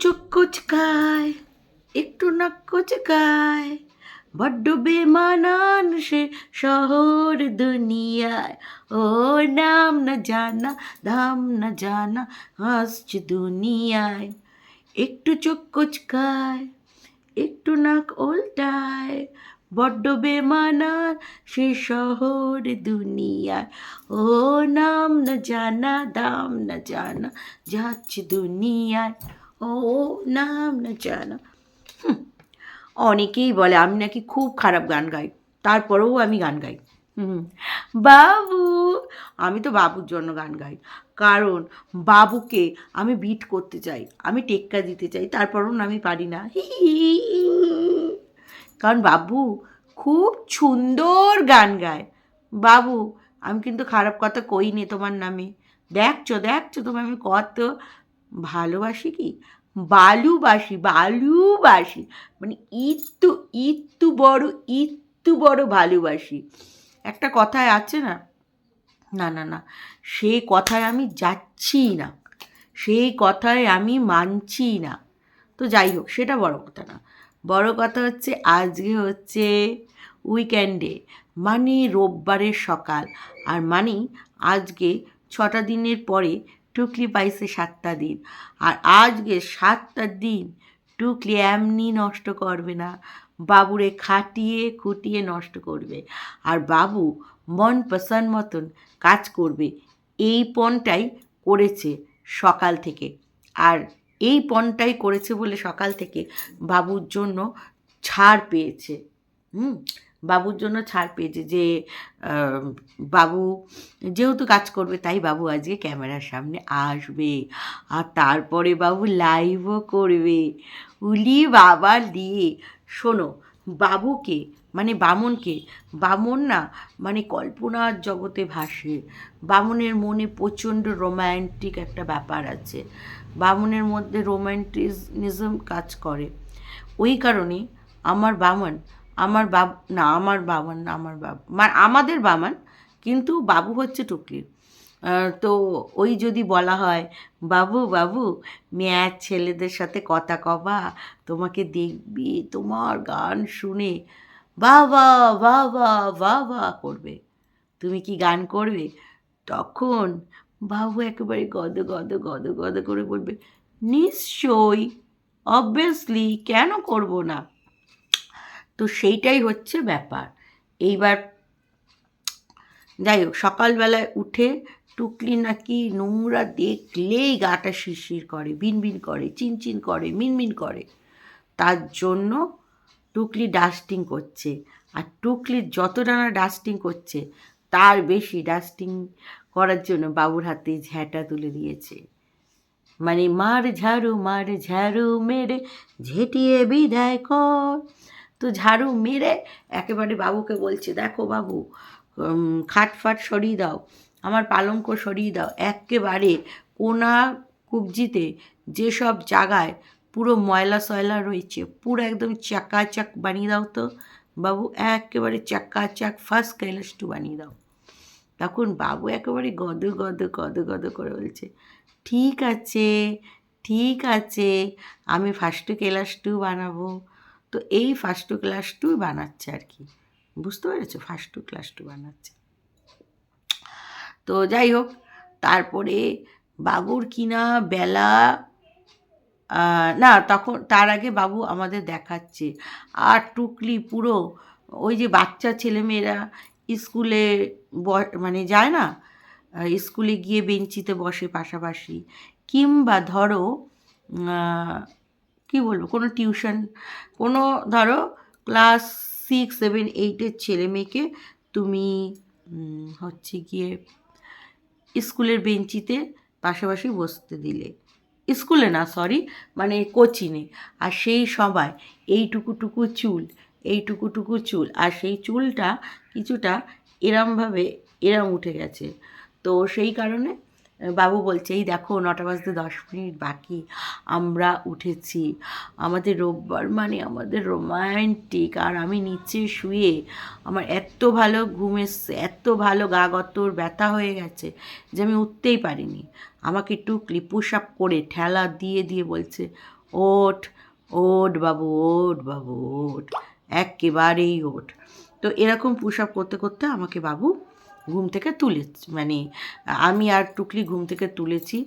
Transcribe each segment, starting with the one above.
চোখ কোচকায়, একটু নাক কোচকায়। বড্ড বেমানান সে শহর দুনিয়ায়। ও নাম না জানা, দাম না জানা হাসছে দুনিয়ায়। একটু চোখ কোচকায়, একটু নাক উল্টায়। বড্ড বেমানান সে শহর দুনিয়ায়। ও নাম না জানা, দাম না জানা, যাচ্ছে দুনিয়ায়। ও, নাম না জানা। অনেকেই বলে আমি নাকি খুব খারাপ গান গাই, তারপরেও আমি গান গাই। বাবু, আমি তো বাবুর জন্য গান গাই, কারণ বাবুকে আমি বিট করতে চাই, আমি টেক্কা দিতে চাই, তারপরও আমি পারি না। কারণ বাবু খুব সুন্দর গান গায়। বাবু, আমি কিন্তু খারাপ কথা কইনি তোমার নামে। দেখছ দেখছ তোমার আমি কত ভালোবাসি কি? বালুবাসি বালুবাসি মানে ইত্তু ইত্তু বড় ইত্তু বড় ভালোবাসি একটা কথায় আছে না? না না না সেই কথায় আমি যাচ্ছি না। সেই কথায় আমি মানছি না। তো যাই হোক, সেটা বড় কথা না। বড় কথা হচ্ছে, আজকে হচ্ছে উইকেন্ডে মানে রোববারের সকাল। আর মানে আজকে ছটা দিনের পরে টুকলি পাইছে সাতটা দিন। আর আজকে সাতটা দিন টুকলি এমনি নষ্ট করবে না। বাবুরে খাটিয়ে খুটিয়ে নষ্ট করবে। আর বাবু মন পছন্দ মতন কাজ করবে। এই পণটাই করেছে সকাল থেকে। আর এই পণটাই করেছে বলে সকাল থেকে বাবুর জন্য ছাড় পেয়েছে। হুম? বাবুর জন্য ছাড় পেয়েছে যে বাবু যেহেতু কাজ করবে, তাই বাবু আজকে ক্যামেরার সামনে আসবে। আর তারপরে বাবু লাইভও করবে। উলি বাবা দিয়ে। শোনো, বাবুকে মানে বামনকে, বামন না মানে কল্পনার জগতে ভাসে। বামনের মনে প্রচণ্ড রোম্যান্টিক একটা ব্যাপার আছে। বামনের মধ্যে রোম্যান্টিজম কাজ করে। ওই কারণে আমার বামন আমার বাব, না, আমার বামন না, আমার বাব মানে আমাদের বামন কিন্তু বাবু হচ্ছে টুকলির তো ওই যদি বলা হয়, বাবু বাবু মেয়ার ছেলেদের সাথে কথা কবা, তোমাকে দেখবি, তোমার গান শুনে বাবা বাবা বাবা করবে। তুমি কি গান করবে? তখন বাবু একেবারে গদ গদ গদ গদ করে বলবে, নিশ্চয়ই অবভিয়াসলি কেন করব না? তো সেইটাই হচ্ছে ব্যাপার। এইবার যাই হোক, সকালবেলায় উঠে টুকলি নাকি নোংরা দেখলেই গাটা শিরশির করে বিনবিন করে চিনচিন করে মিনমিন করে। তার জন্য টুকলি ডাস্টিং করছে। আর টুকলির যত না ডাস্টিং করছে, তার বেশি ডাস্টিং করার জন্য বাবুর হাতে ঝ্যাঁটা তুলে দিয়েছে। মানে মার ঝাড়ু মার ঝাড়ু, মেরে ঝেঁটিয়ে বিদায় কর। তো ঝাড়ু মেরে একেবারে বাবুকে বলছে, দেখো বাবু খাট ফাট সরিয়ে দাও, আমার পালঙ্ক সরিয়ে দাও, একেবারে কোনা কুবজিতে যেসব জায়গায় পুরো ময়লা সয়লা রয়েছে, পুরো একদম চাকাচাক বানিয়ে দাও তো, বাবু, একেবারে চাকাচাক ফার্স্ট কৈলাসটু বানিয়ে দাও। তখন বাবু একেবারে গদ গদ গদ গদ করে বলছে, ঠিক আছে ঠিক আছে, আমি ফার্স্ট ক্লাস টু বানাবো। তো এই ফার্স্ট টু ক্লাস টু বানাচ্ছে আর কি। বুঝতে পেরেছ? ফার্স্ট টু ক্লাস টু বানাচ্ছে। তো যাই হোক, তারপরে বাবুর কিনা বেলা না, তখন, তার আগে বাবু আমাদের দেখাচ্ছে। আর টুকলি পুরো ওই যে বাচ্চা ছেলেমেয়েরা স্কুলে মানে যায় না? স্কুলে গিয়ে বেঞ্চিতে বসে পাশাপাশি। কিংবা ধরো কী বলব? কোনো টিউশন, কোনো ধরো ক্লাস সিক্স, সেভেন এইটের ছেলে মেয়েকে তুমি হচ্ছে গিয়ে স্কুলের বেঞ্চিতে পাশাপাশি বসতে দিলে। স্কুলে না, সরি মানে কোচিনে আর সেই সবাই এইটুকু টুকু চুল এইটুকু টুকু চুল, আর সেই চুলটা কিছুটা এরমভাবে, এরম উঠে গেছে। তো সেই কারণে বাবু বলছে, এই দেখো, নটা বাজতে দশ মিনিট বাকি, আমরা উঠেছি। আমাদের রোববার মানে আমাদের রোমান্টিক, আর আমি নিচে শুয়ে আমার এত ভালো ঘুম এসছে, এত ভালো গা গতর ব্যথা হয়ে গেছে যে আমি উঠতেই পারিনি। আমাকে টুকলি পুশ আপ করে ঠেলা দিয়ে দিয়ে বলছে, ওঠ ওঠ বাবু ওঠ বাবু, ওঠ, একেবারেই ওঠ। তো এরকম পুশ আপ করতে করতে আমাকে বাবু ঘুম থেকে তুলে মানে আমি আর টুকলি ঘুম থেকে তুলেছি।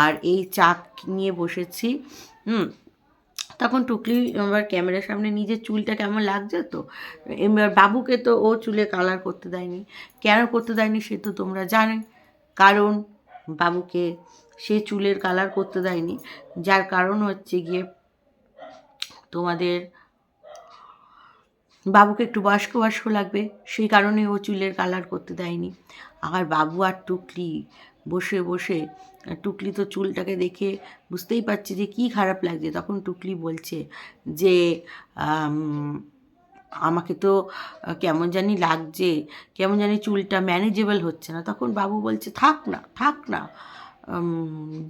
আর এই চাক নিয়ে বসেছি, হুম, তখন টুকলি এবার ক্যামেরার সামনে নিজের চুলটা কেমন লাগছে তো? এবার বাবুকে তো ও চুলে কালার করতে দেয়নি। কেন করতে দেয়নি সে তো তোমরা জানে কারণ বাবুকে সে চুলের কালার করতে দেয়নি। যার কারণ হচ্ছে গিয়ে তোমাদের বাবুকে একটু বয়স্ক বয়স্ক লাগবে, সেই কারণে ও চুলের কালার করতে দেয়নি। আর বাবু আর টুকলি বসে বসে টুকলি তো চুলটাকে দেখে বুঝতেই পারছে যে কী খারাপ লাগছে। তখন টুকলি বলছে যে আমাকে তো কেমন জানি লাগছে, কেমন জানি চুলটা ম্যানেজেবল হচ্ছে না। তখন বাবু বলছে, থাক না থাক না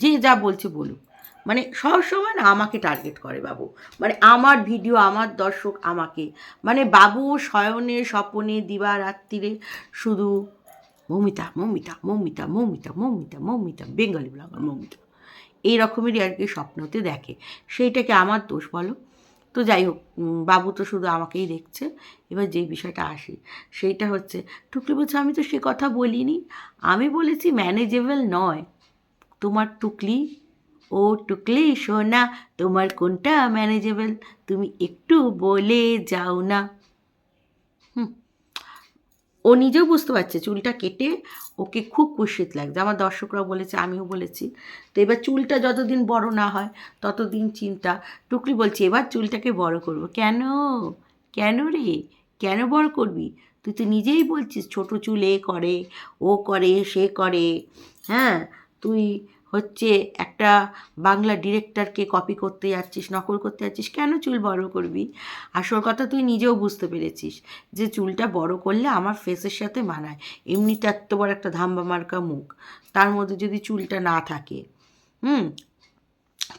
যে যা বলছে বলুক। মানে সব সময় না আমাকে টার্গেট করে বাবু। মানে আমার ভিডিও আমার দর্শক আমাকে। মানে বাবু শয়নে স্বপনে দিবা রাত্রিরে শুধু মৌমিতা মৌমিতা মৌমিতা মৌমিতা মৌমিতা মৌমিতা বেঙ্গলি ব্লগার মৌমিতা। এই রকমেরই আর কি স্বপ্নতে দেখে। সেইটাকে আমার দোষ বলো। তো যাই হোক বাবু তো শুধু আমাকেই দেখছে। এবার যে বিষয়টা আসি, সেইটা হচ্ছে, টুকলি বলছে, আমি তো সে কথা বলিনি। আমি বলেছি ম্যানেজেবল নয়। তোমার টুকলি ও টুকলি সোনা, তোমার কোনটা ম্যানেজেবল তুমি একটু বলে যাও না। ও নিজেও বুঝতে পারছে চুলটা কেটে ওকে খুব কুৎসিত লাগছে। আমার দর্শকরাও বলেছে, আমিও বলেছি। তো এবার চুলটা যতদিন বড় না হয়, ততদিন চিন্তা। টুকলি বলছে, এবার চুলটাকে বড় করব। কেন? কেন রে? কেন বড় করবি? তুই তো নিজেই বলছিস, ছোট চুল এ করে, ও করে, সে করে। হ্যাঁ তুই হচ্ছে একটা বাংলা ডিরেক্টরকে কপি করতে যাচ্ছিস, নকল করতে যাচ্ছিস, কেন চুল বড় করবি? আসল কথা তুই নিজেও বুঝতে পেরেছিস যে চুলটা বড় করলে আমার ফেসের সাথে মানায়। এমনিতে এত বড় একটা ধাম্বা মার্কা মুখ, তার মধ্যে যদি চুলটা না থাকে, হুম?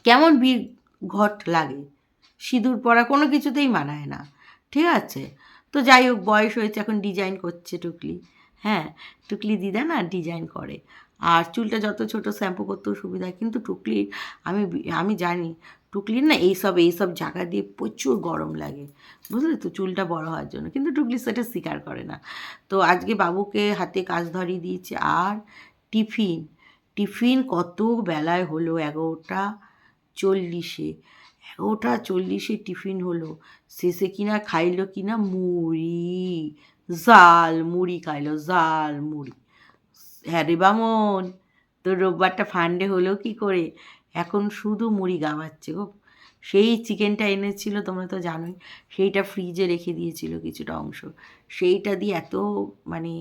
কেমন বীর ঘট লাগে? সিঁদুর পরা কোনো কিছুতেই মানায় না, ঠিক আছে? তো যাই হোক, বয়স হয়েছে, এখন ডিজাইন করছে টুকলি হ্যাঁ? টুকলি দিদা না ডিজাইন করে। আর চুলটা যত ছোট শ্যাম্পু করতেও সুবিধা, কিন্তু টুকলির আমি আমি জানি টুকলির না এইসব এইসব জায়গা দিয়ে প্রচুর গরম লাগে, বুঝলে তো? চুলটা বড় হওয়ার জন্য, কিন্তু টুকলি সেটা স্বীকার করে না। তো আজকে বাবুকে হাতে কাজ ধরিয়ে দিয়েছে, আর টিফিন টিফিন কত বেলায় হলো? এগারোটা চল্লিশে এগারোটা চল্লিশে টিফিন হলো, শেষে কিনা খাইলো কিনা মুড়ি জাল মুড়ি খাইলো জাল মুড়ি। হ্যাঁ রে বামন, তোর রোববারটা ফান্ডে হলো কি করে? এখন শুধু মুড়ি গাওয়াচ্ছে গো। সেই চিকেনটা এনেছিল, তোমরা তো জানোই, সেইটা ফ্রিজে রেখে দিয়েছিল কিছুটা অংশ। সেইটা দিয়ে এত মানে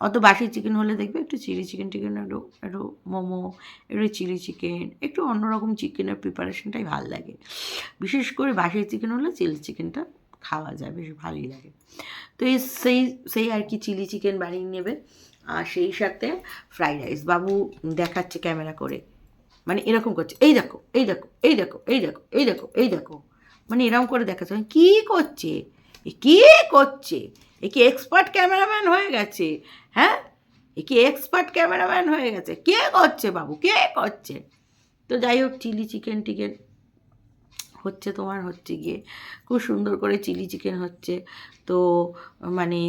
অত বাসি চিকেন হলে দেখবে একটু চিলি চিকেন টিকেন, একটু একটু মোমো, একটু চিলি চিকেন, একটু অন্যরকম চিকেনের প্রিপারেশনটাই ভালো লাগে। বিশেষ করে বাসি চিকেন হলে চিলি চিকেনটা খাওয়া যায়, বেশ ভালোই লাগে। তো এই সেই সেই আর কি চিলি চিকেন বানিয়ে নেবে। আর সেই সাথে ফ্রাইড রাইস বাবু দেখাচ্ছে ক্যামেরা করে। মানে এরকম করছে, এই দেখো এই দেখো এই দেখো এই দেখো এই দেখো এই দেখো। মানে এরকম করে দেখাচ্ছে। কী করছে? এ কী করছে? এ কি এক্সপার্ট ক্যামেরাম্যান হয়ে গেছে? হ্যাঁ? এ কি এক্সপার্ট ক্যামেরাম্যান হয়ে গেছে? কে করছে বাবু? কে করছে? তো যাই হোক চিলি চিকেন টিকেন হচ্ছে তোমার হচ্ছে গিয়ে, খুব সুন্দর করে চিলি চিকেন হচ্ছে। তো মানে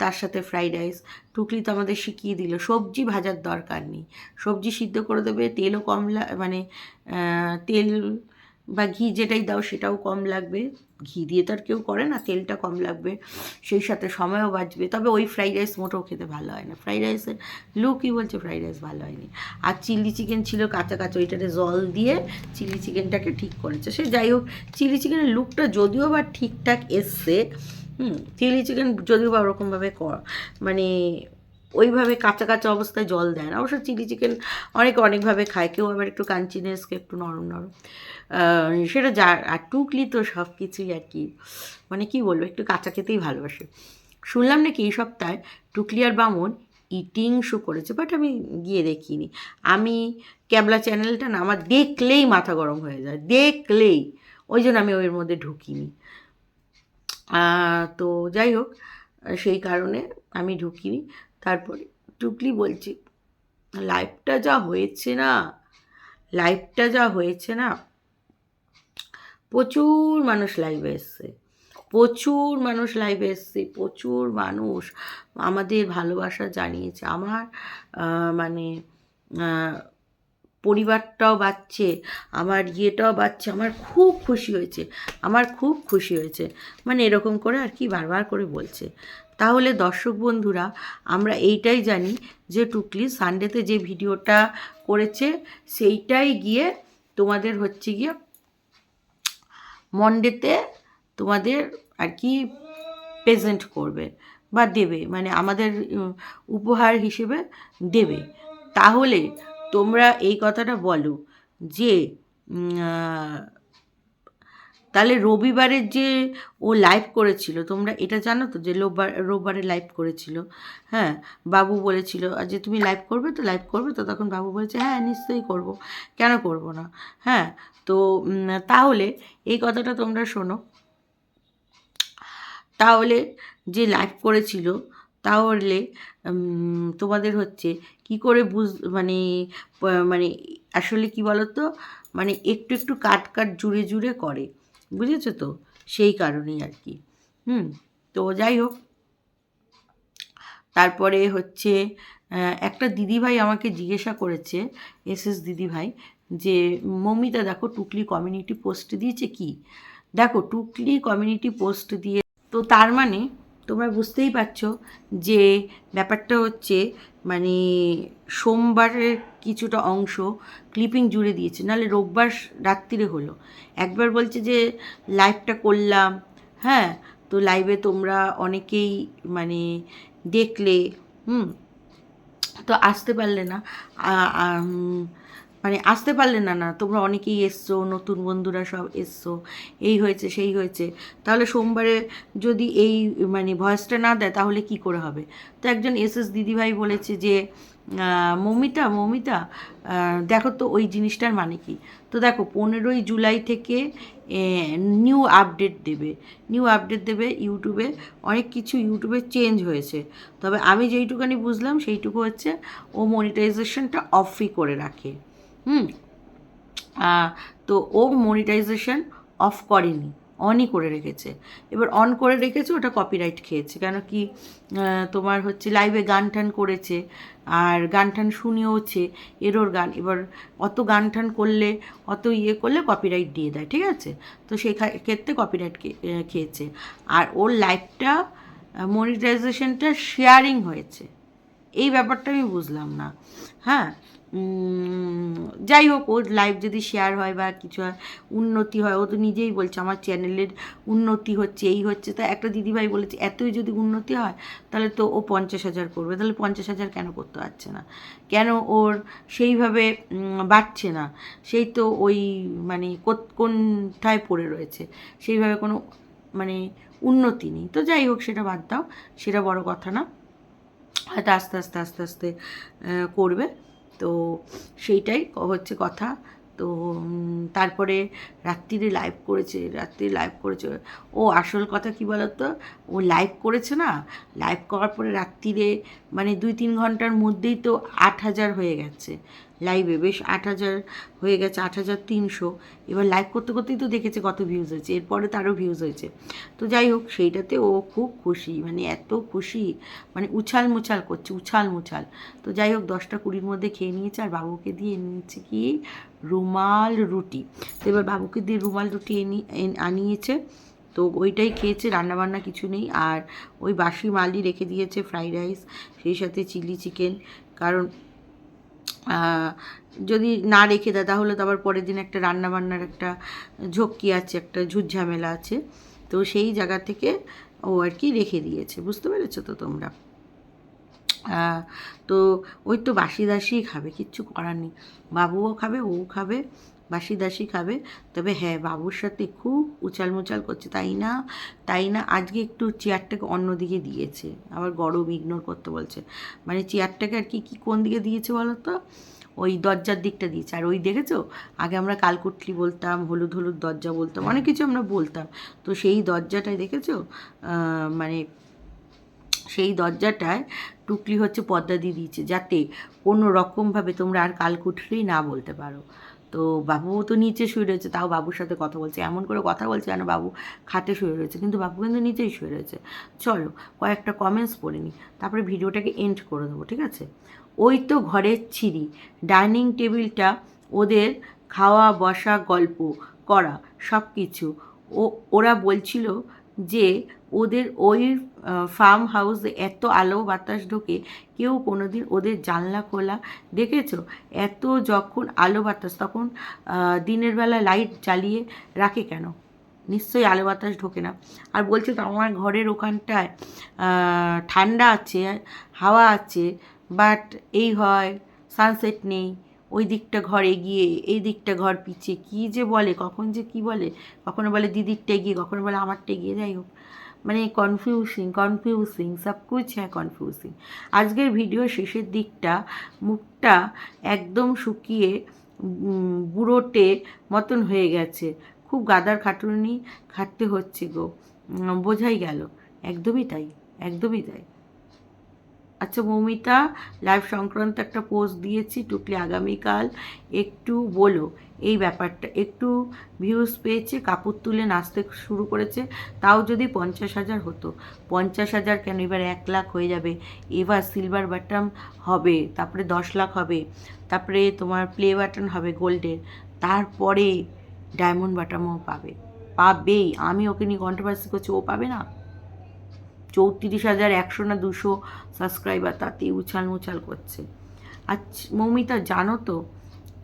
তার সাথে ফ্রাইড রাইস টুকলি তো আমাদের শিখিয়ে দিল, সবজি ভাজার দরকার নেই। সবজি সিদ্ধ করে দেবে, তেলও কম মানে তেল বা ঘি যেটাই দাও সেটাও কম লাগবে। ঘি দিয়ে তো আর কেউ করে না, তেলটা কম লাগবে, সেই সাথে সময়ও বাঁচবে। তবে ওই ফ্রাইড রাইস মোটেও খেতে ভালো হয় না। ফ্রাইড রাইসের লুকই বলছে? ফ্রাইড রাইস ভালো হয়নি। আর চিলি চিকেন ছিল কাঁচা কাঁচা ওইটাতে জল দিয়ে চিলি চিকেনটাকে ঠিক করেছে। সে যাই হোক চিলি চিকেনের লুকটা যদিও বা ঠিকঠাক এসছে হুম, চিলি চিকেন যদিও বা ওরকমভাবে মানে ওইভাবে কাঁচা কাঁচা অবস্থায় জল দেয় না। অবশ্য চিলি চিকেন অনেকে অনেকভাবে খায়। কেউ আবার একটু কাঞ্চিনেসকে একটু নরম নরম। সেটা যা আর টুকলি তো সব কিছুই আর কি। মানে কি বলব, একটু কাঁচা খেতেই ভালোবাসে। শুনলাম নাকি এই সপ্তাহে টুকলি আর বামন ইটিং শো করেছে বাট আমি গিয়ে দেখিনি। আমি ক্যাবলা চ্যানেলটা না, আমার দেখলেই মাথা গরম হয়ে যায়। দেখলেই। ওই জন্য আমি ওর মধ্যে ঢুকিনি। তো যাই হোক, সেই কারণে আমি ঢুকিনি। তারপরে টুকলি বলছি, লাইফটা যা হয়েছে না, লাইফটা যা হয়েছে না, প্রচুর মানুষ লাইভে এসছে, প্রচুর মানুষ লাইভে এসছে, প্রচুর মানুষ আমাদের ভালোবাসা জানিয়েছে। আমার মানে পরিবারটাও বাঁচছে, আমার ইয়েটাও বাঁচছে, আমার খুব খুশি হয়েছে, আমার খুব খুশি হয়েছে। মানে এরকম করে আর কি বারবার করে বলছে। তাহলে দর্শক বন্ধুরা, আমরা এইটাই জানি যে টুকলি সানডেতে যে ভিডিওটা করেছে, সেইটাই গিয়ে তোমাদের হচ্ছে গিয়ে মন্ডেতে তোমাদের আর কি প্রেজেন্ট করবে বা দেবে মানে আমাদের উপহার হিসেবে দেবে। তাহলে তোমরা এই কথাটা বলো যে তাহলে রবিবারের যে ও লাইভ করেছিল, তোমরা এটা জানো তো যে রোববার, রোববারে লাইভ করেছিল? হ্যাঁ বাবু বলেছিল, আর যে তুমি লাইভ করবে তো লাইভ করবে তো? তখন বাবু বলেছে হ্যাঁ নিশ্চয়ই করব। কেন করব না? হ্যাঁ তো তাহলে এই কথাটা তোমরা শোনো। তাহলে যে লাইভ করেছিল তাহলে তোমাদের হচ্ছে কি করে বুঝ মানে মানে আসলে কি বলতো? মানে একটু একটু কাট কাট, জুড়ে জুড়ে করে। বুঝেছ তো? সেই কারণেই আর কি। হুম? তো যাই হোক। তারপরে হচ্ছে একটা দিদিভাই আমাকে জিজ্ঞাসা করেছে, এস এস দিদিভাই, যে, মমিতা দেখো টুকলি কমিউনিটি পোস্ট দিয়েছে কি? দেখো টুকলি কমিউনিটি পোস্ট দিয়ে, তো তার মানে তোমরা বুঝতেই পারছ যে ব্যাপারটা হচ্ছে মানে সোমবারের কিছুটা অংশ ক্লিপিং জুড়ে দিয়েছে। নাহলে রোববার রাত্রিরে হলো। একবার বলছে যে লাইভটা করলাম। হ্যাঁ তো লাইভে তোমরা অনেকেই মানে দেখলে, হুম, তো আসতে পারলে না। মানে আসতে পারলে না না, তোমরা অনেকেই এসছো, নতুন বন্ধুরা সব এসছো, এই হয়েছে, সেই হয়েছে। তাহলে সোমবারে যদি এই মানে ভয়েসটা না দেয়, তাহলে কি করে হবে? তো একজন এস এস দিদিভাই বলেছে যে মৌমিতা মৌমিতা দেখো তো ওই জিনিসটার মানে কি? তো দেখো, পনেরোই জুলাই থেকে নিউ আপডেট দেবে। নিউ আপডেট দেবে ইউটিউবে। অনেক কিছু ইউটিউবে চেঞ্জ হয়েছে। তবে আমি যেইটুকানি বুঝলাম, সেইটুকু হচ্ছে ও মনিটাইজেশনটা অফই করে রাখে। হুম। তো ও মনিটাইজেশন অফ করেনি অনই করে রেখেছে। এবার অন করে রেখেছে, ওটা কপিরাইট খেয়েছে, কেন কি তোমার হচ্ছে লাইভে গান টান করেছে, আর গান টান শুনিয়েওছে, এরোর গান। এবার অত গান টান করলে, অত ইয়ে করলে কপিরাইট দিয়ে দেয়, ঠিক আছে? তো সেই ক্ষেত্রে কপিরাইট খেয়েছে। আর ওর লাইভটা মনিটাইজেশনটা শেয়ারিং হয়েছে। এই ব্যাপারটা আমি বুঝলাম না। হ্যাঁ? যাই হোক, ওর লাইভ যদি শেয়ার হয় বা কিছু হয়, উন্নতি হয়, ও তো নিজেই বলছে, আমার চ্যানেলের উন্নতি হচ্ছে, এই হচ্ছে। তা একটা দিদিভাই বলেছে, এতই যদি উন্নতি হয়, তাহলে তো ও পঞ্চাশ হাজার করবে। তাহলে পঞ্চাশ হাজার কেন করতে পারছে না? কেন ওর সেইভাবে বাড়ছে না? সেই তো ওই মানে কোনটায় পড়ে রয়েছে? সেইভাবে কোনো মানে উন্নতি নেই। তো যাই হোক, সেটা বাদ দাও, সেটা বড় কথা না। হয়তো আস্তে আস্তে আস্তে আস্তে করবে। তো সেইটাই হচ্ছে কথা। তো তারপরে রাত্রিরে লাইভ করেছে রাত্রি লাইভ করেছে। ও আসল কথা কি বলতো? ও লাইভ করেছে না? লাইভ করার পরে রাত্রিরে মানে দুই তিন ঘণ্টার মধ্যেই তো আট হাজার হয়ে গেছে। লাইভে বেশ আট হাজার হয়ে গেছে, আট হাজার তিনশো। এবার লাইভ করতে করতেই তো দেখেছে কত ভিউজ হয়েছে, এরপরে তারও ভিউজ হয়েছে। তো যাই হোক, সেইটাতে ও খুব খুশি মানে এত খুশি মানে উছাল মুছাল করছে, উছাল মুছাল। তো যাই হোক, দশটা কুড়ির মধ্যে খেয়ে নিয়েছে, আর বাবুকে দিয়ে নিয়েছে কি? রুমাল রুটি। তো এবার বাবুকে দিয়ে রুমাল রুটি এনে, আনিয়েছে। তো ওইটাই খেয়েছে, রান্নাবান্না কিছু নেই। আর ওই বাসি মালই রেখে দিয়েছে, ফ্রাইড রাইস, সেই সাথে চিলি চিকেন। কারণ যদি না রেখে দেয়, তাহলে তো আবার পরের দিন একটা রান্নাবান্নার একটা ঝক্কি আছে, একটা ঝুটঝামেলা আছে। তো সেই জায়গা থেকে ও আর কি রেখে দিয়েছে, বুঝতে পেরেছ তো তোমরা? তো ওই তো বাসি দাসি খাবে, কিচ্ছু করার নেই। বাবুও খাবে ও খাবে। বাসি দাসি খাবে। তবে হ্যাঁ বাবুর সাথে খুব উচাল মুচাল করছে তাই না? তাই না? আজকে একটু চেয়ারটাকে অন্যদিকে দিয়েছে। আবার গরম ইগনোর করতে বলছে। মানে চেয়ারটাকে আর কি কি কোন দিকে দিয়েছে বলো তো ওই দরজার দিকটা দিয়েছে। আর ওই দেখেছ? আগে আমরা কালকুটলি বলতাম হলুদ হলুদ দরজা বলতাম অনেক কিছু আমরা বলতাম। তো সেই দরজাটাই দেখেছ? মানে সেই দরজাটায় টুকলি হচ্ছে পদ্মা দিয়ে দিয়েছে যাতে কোনো রকমভাবে তোমরা আর কালকুটলি না বলতে পারো। তো বাবু তো নিচে শুয়ে রয়েছে, তাও বাবুর সাথে কথা বলছে, এমন করে কথা বলছে যেন বাবু খাটে শুয়ে রয়েছে, কিন্তু বাবু কিন্তু নিচেই শুয়ে রয়েছে। চলো কয়েকটা কমেন্টস পড়ে নিই তারপরে ভিডিওটাকে এন্ড করে দেবো, ঠিক আছে? ওই তো ঘরের ছিরি ডাইনিং টেবিলটা ওদের খাওয়া বসা গল্প, করা সব কিছু ও, ওরা বলছিল যে ওদের ওই ফার্ম হাউসে এত আলো বাতাস ঢোকে, কেউ কোনো দিন ওদের জানলা খোলা। দেখেছ? এত যখন আলো বাতাস, তখন দিনের বেলা লাইট জ্বালিয়ে রাখে কেন? নিশ্চয়ই আলো বাতাস ঢোকে না। আর বলছে তো, আমার ঘরের ওখানটায় ঠান্ডা আছে, হাওয়া আছে বাট এই হয় সানসেট নেই। ওই দিকটা ঘর এগিয়ে, এই দিকটা ঘর পিছিয়ে, কী যে বলে, কখন যে কি বলে, কখনো বলে দিদিরটা এগিয়ে, কখনো বলে আমারটা এগিয়ে, যাই হোক। মানে কনফিউজিং কনফিউজিং সব কুছ হ্যাঁ কনফিউজিং আজকের ভিডিও শেষের দিকটা, মুখটা একদম শুকিয়ে বুড়োটে মতন হয়ে গেছে। খুব গাদার খাটুনি খাটতে হচ্ছে গো। বোঝাই গেল। একদমই তাই একদমই তাই। আচ্ছা মৌমিতা লাইভ সংক্রান্ত একটা পোস্ট দিয়েছি, টুকলি আগামীকাল। একটু বলো, এই ব্যাপারটা, একটু ভিউজ পেয়েছে, কাপড় তুলে নাচতে শুরু করেছে, তাও যদি পঞ্চাশ হাজার হতো। পঞ্চাশ হাজার কেন? এবার এক লাখ হয়ে যাবে। এবার সিলভার বাটন হবে, তারপরে দশ লাখ হবে, তারপরে তোমার প্লে বাটন হবে গোল্ডের তারপরে ডায়মন্ড বাটামও পাবে। পাবেই। আমি ওকে নিয়ে কন্ট্রোভার্সি করছি, ও পাবে না? চৌত্রিশ হাজার একশো না দুশো সাবস্ক্রাইবার তাতে উছাল মুছাল করছে। আচ্ছা মৌমিতা, জানো তো,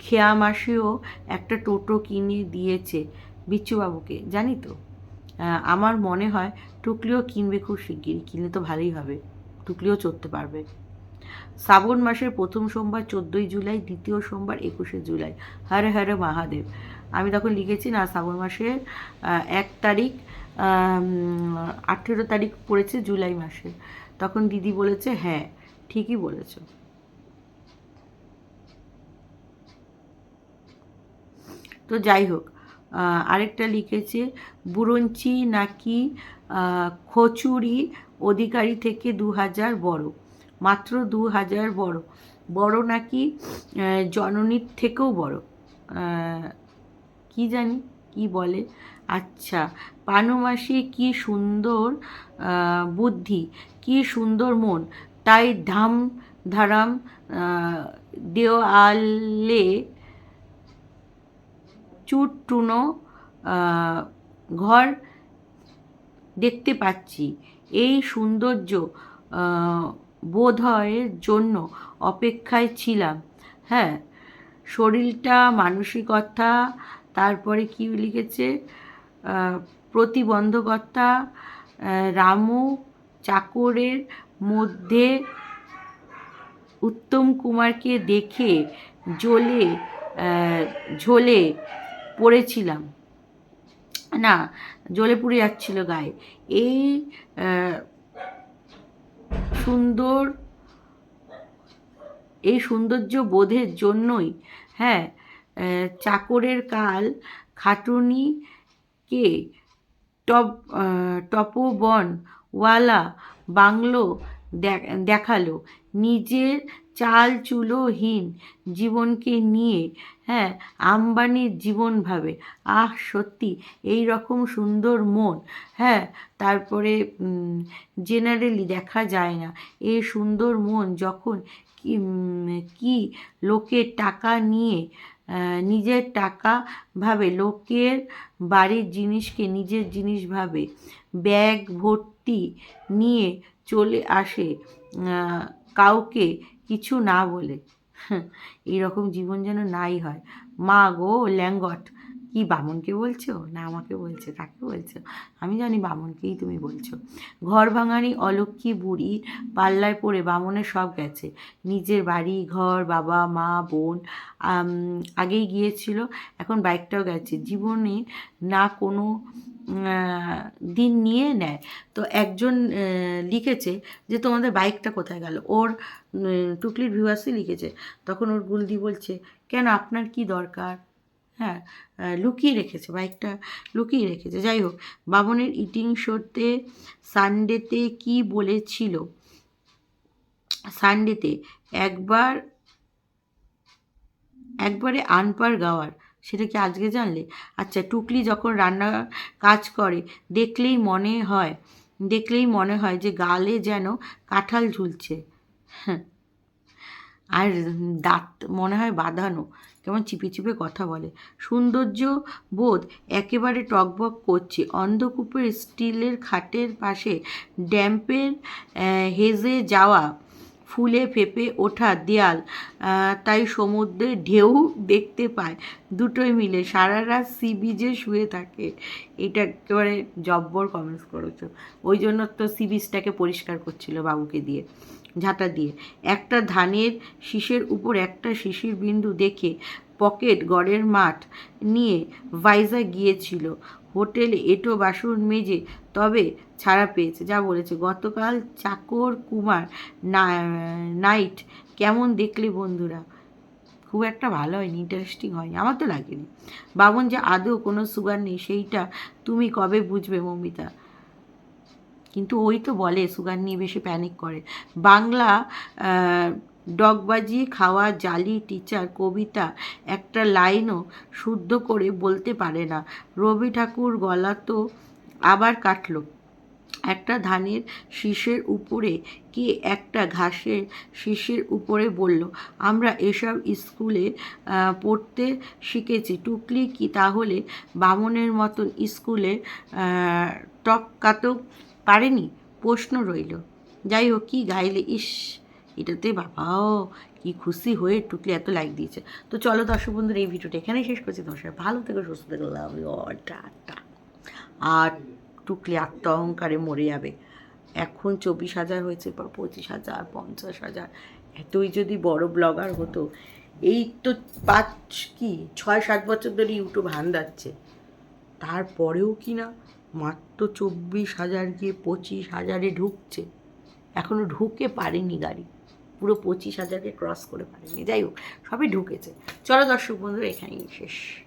খেয়া মাসিও একটা টোটো কিনে দিয়েছে বিচ্ছুবাবুকে, জানি তো। আমার মনে হয় টুকলিও কিনবে খুব শিগগিরই, কিনলে তো ভালোই হবে, টুকলিও চড়তে পারবে। শ্রাবণ মাসের প্রথম সোমবার, চোদ্দোই জুলাই, দ্বিতীয় সোমবার, একুশে জুলাই, হরে হরে মহাদেব। আমি তখন লিখেছি না, শ্রাবণ মাসের এক তারিখ আঠেরো তারিখ পড়েছে জুলাই মাসে। তখন দিদি বলেছে হ্যাঁ ঠিকই বলেছ। তো যাই হোক আরেকটা লিখেছে, বুরঞ্চি নাকি খচুরি অধিকারী থেকে দু হাজার বড়? মাত্র দু হাজার বড়। বড় নাকি জননীর থেকেও বড়? কি জানি, কি বলে? আচ্ছা পানুমাসি কি সুন্দর বুদ্ধি কি সুন্দর মন। তাই ধাম ধারাম দেওয়ালে চুটটুনো ঘর দেখতে পাচ্ছি। এই সৌন্দর্য আহ, বোধহয়ের জন্য অপেক্ষায় ছিলাম। হ্যাঁ শরীরটা মানসিকতা তারপরে কি লিখেছে? প্রতিবন্ধকতা রামু চাকরের মধ্যে উত্তম কুমারকে দেখে জ্বলে ঝোলে পড়েছিলাম। না, জ্বলে পুড়ে যাচ্ছিল গায়ে। এই সুন্দর, এই সৌন্দর্য বোধের জন্যই হ্যাঁ চাকরের কাল খাটুনিকে টপ আহ, তপবনওয়ালা বাংলো দেখ- দেখাল। নিজের চাল চুলোহীন জীবনকে নিয়ে হ্যাঁ আম্বানির জীবন ভাবে। আহ সত্যি এই রকম সুন্দর মন হ্যাঁ তারপরে জেনারেলি দেখা যায় না। এই সুন্দর মন যখন কি লোকের টাকা নিয়ে নিজের টাকা ভাবে, লোকের বাড়ির জিনিসকে নিজের জিনিস ভাবে, ব্যাগ, ভর্তি নিয়ে চলে আসে কাউকে কিছু না বলে। এইরকম জীবন যেন নাই হয়। মা গো ল্যাঙ্গট কি বামনকে বলছো? না আমাকে বলছে, কাকে বলছো? আমি জানি বামনকেই তুমি বলছো। ঘর ভাঙানি অলক্ষী বুড়ি, পাল্লায় পড়ে বামনের সব গেছে। নিজের বাড়ি, ঘর, বাবা, মা, বোন আগেই গিয়েছিল, এখন বাইকটাও গেছে। জীবনে না কোনো দিন নিয়ে নেয়। তো একজন লিখেছে যে তোমাদের বাইকটা কোথায় গেল? ওর টুকলির ভিউয়ার্সই লিখেছে। তখন ওর গুলদি বলছে, কেন? আপনার কি দরকার? হ্যাঁ লুকিয়ে রেখেছে বাইকটা লুকিয়ে রেখেছে। যাই হোক, বামনের ইটিং শোতে সানডেতে কি বলেছিল? সানডেতে একবার, একবারে আনপার গাওয়ার, সেটা কি আজকে জানলে? আচ্ছা টুকলি যখন রান্না কাজ করে, দেখলেই মনে হয়, দেখলেই মনে হয় যে গালে যেন কাঁঠাল ঝুলছে। হ্যাঁ। আর দাঁত মনে হয় বাঁধানো, কেমন চিপে চিপে কথা বলে। সৌন্দর্য বোধ একেবারে টকবক করছে। অন্ধকূপের স্টিলের খাটের পাশে ড্যাম্পের হেজে যাওয়া ফুলে ফেপে ওঠা দেয়াল তাই সমুদ্রের ঢেউ দেখতে পায়। দুটোই মিলে সারা রাত সি বিচে শুয়ে থাকে। এটা একেবারে জব্বর কমেন্টস করেছ। ওই জন্য তো সি বিচটাকে পরিষ্কার করছিল বাবুকে দিয়ে। ঝাঁটা দিয়ে। একটা ধানের শীষের উপর একটা শিশির বিন্দু দেখে পকেট গড়ের মাঠ নিয়ে ভাইজা গিয়েছিল। হোটেলে এটো বাসন মেজে তবে ছাড়া পেয়েছে, যা বলেছে, গতকাল চাকর কুমার নাইট কেমন দেখলে বন্ধুরা? খুব একটা ভালো হয়নি ইন্টারেস্টিং হয়নি, আমার তো লাগেনি। বাবন যে আদৌ কোনো সুগার নেই, সেইটা তুমি কবে বুঝবে, মমিতা? কিন্তু ওই তো বলে সুগার নিয়ে বেশি প্যানিক করে। বাংলা ডগবাজি খাওয়া জালি টিচার কবিতা একটা লাইনও শুদ্ধ করে বলতে পারে না। রবি ঠাকুর গলা তো আবার কাটলো। একটা ধানের শীষের উপরে কে একটা ঘাসের শীষের উপরে বলল আমরা এসব স্কুলে পড়তে শিখেছি। টুকলি কি তাহলে বামনের মতন স্কুলে আহ, টপকাতেও পারেনি, প্রশ্ন রইল। যাই হোক, কি গাইলে? ইস, এটাতে বাবাও, কি খুশি হয়ে টুকলি এত লাইক দিয়েছে। তো চলো দর্শক বন্ধুর, এই ভিডিওটা এখানেই শেষ করছি। তোমার সাথে ভালো থেকো, সুস্থ থেকো। লাভ অল টাটা আর টুকলি আত্ম অহংকারে মরে যাবে। এখন চব্বিশ হাজার হয়েছে পর পঁচিশ হাজার, পঞ্চাশ হাজার। এতই যদি বড় ব্লগার হতো, এই তো পাঁচ কি, ছয় সাত বছর ধরে ইউটিউব হান্দাচ্ছে। তারপরেও কি না? মাত্র চব্বিশ হাজার গিয়ে পঁচিশ হাজারে ঢুকছে। এখনও ঢুকে পারেনি গাড়ি। পুরো পঁচিশ হাজারকে ক্রস করে পারেনি। যাই হোক, সবই ঢুকেছে। চলো দর্শক বন্ধুরা, এখানেই শেষ।